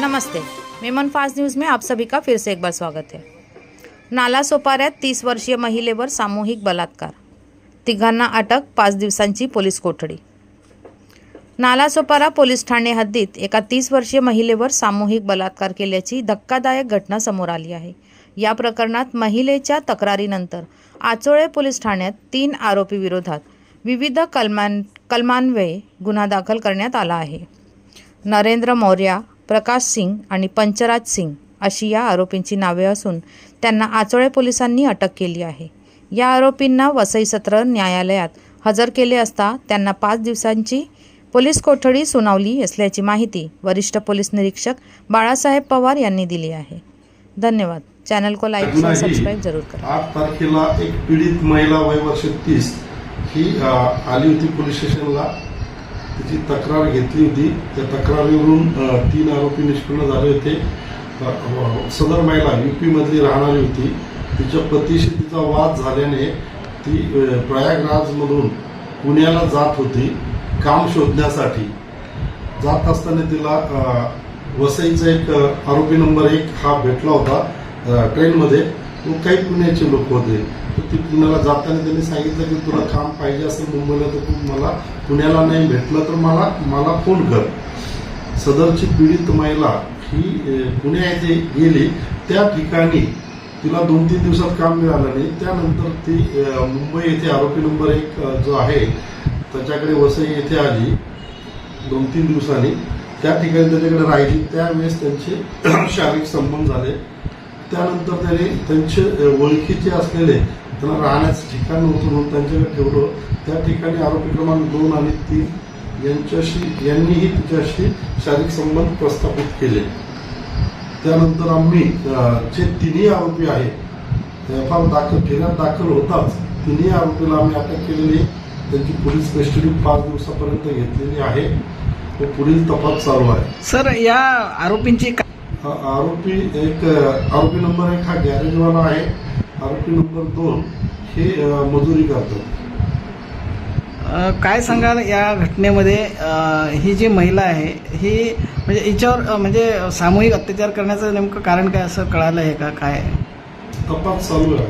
नमस्ते Memon fast news में आप सभी का फिर से एक बार स्वागत है। नाला सोपाऱ्यात तीस वर्षीय महिलेवर सामूहिक बलात्कार तिघांना अटक पाच दिवसांची पोलीस कोठडी. नालासोपारा पोलीस ठाणे हद्दीत एका तीस वर्षीय महिलेवर सामूहिक बलात्कार केल्याची धक्कादायक घटना समोर आली आहे. या प्रकरणात महिलेच्या तक्रारीनंतर आचोळे पोलीस ठाण्यात तीन आरोपी विरोधात विविध कलमान कलमान्वये गुन्हा दाखल करण्यात आला आहे. नरेंद्र मौर्या प्रकाश सिंग आणि पंचराज सिंग अशी या आरोपींची नावे असून त्यांना आचोळे पोलिसांनी अटक केली आहे. या आरोपींना वसई सत्र न्यायालयात हजर केले असता त्यांना पाच दिवसांची पोलीस कोठडी सुनावली असल्याची माहिती वरिष्ठ पोलीस निरीक्षक बाळासाहेब पवार यांनी दिली आहे. धन्यवाद. चॅनल को लाईक सब्सक्राइब जरूर करें. आठ तारखेला एक पीडित महिला वय वर्ष तीस ही आली होती पोलीस स्टेशनला. तिची तक्रार घेतली होती त्या तक्रारीवरून तीन आरोपी निष्पन्न झाले होते. सदर महिला युपीमधली राहणारी होती. तिच्या पतीशी तिचा वाद झाल्याने ती प्रयागराजमधून पुण्याला जात होती काम शोधण्यासाठी. जात असताना तिला वसईचा एक आरोपी नंबर एक हा भेटला होता ट्रेनमध्ये. काही पुण्याचे लोक होते. तर ती पुण्याला जाताना त्यांनी सांगितलं की तुला काम पाहिजे असेल मुंबईला तर तू मला पुण्याला नाही भेटलं तर मला मला फोन कर. सदरची पीडित महिला ही पुण्या येथे गेली. त्या ठिकाणी तिला दोन तीन दिवसात काम मिळालं नाही. त्यानंतर ती मुंबई येथे आरोपी नंबर एक जो आहे त्याच्याकडे वसई येथे आली दोन तीन दिवसांनी. त्या ठिकाणी त्याच्याकडे राहिली. त्यावेळेस त्यांचे शारीरिक संबंध झाले. त्यानंतर त्याने त्यांचे ओळखीचे असलेले त्यांना राहण्याचं ठिकाण नव्हतं म्हणून त्यांच्याकडे ठेवलं. त्या ठिकाणी आरोपी क्रमांक दोन आणि तीन यांच्याशी यांनीही तिच्याशी शारीरिक संबंध प्रस्थापित केले. त्यानंतर आम्ही जे तिन्ही आरोपी आहेत एफ आर दाखल फिर्याद दाखल होताच तिन्ही आरोपीला आम्ही अटक केलेली त्यांची पोलीस कस्टडी पाच दिवसापर्यंत घेतलेली आहे. व पुढील तपास चालू आहे. सर या आरोपींची का- हा आरोपी एक आरोपी नंबर एक हा गॅरेजवाला आहे. आरोपी नंबर दोन हे मजुरी करतात अ, काय सांगाल या घटनेमध्ये? अ, ही जी महिला आहे ही म्हणजे हिच्यावर अ, म्हणजे सामूहिक अत्याचार करण्याचं नेमकं कारण काय असं कळालं आहे का? काय तपास चालू आहे.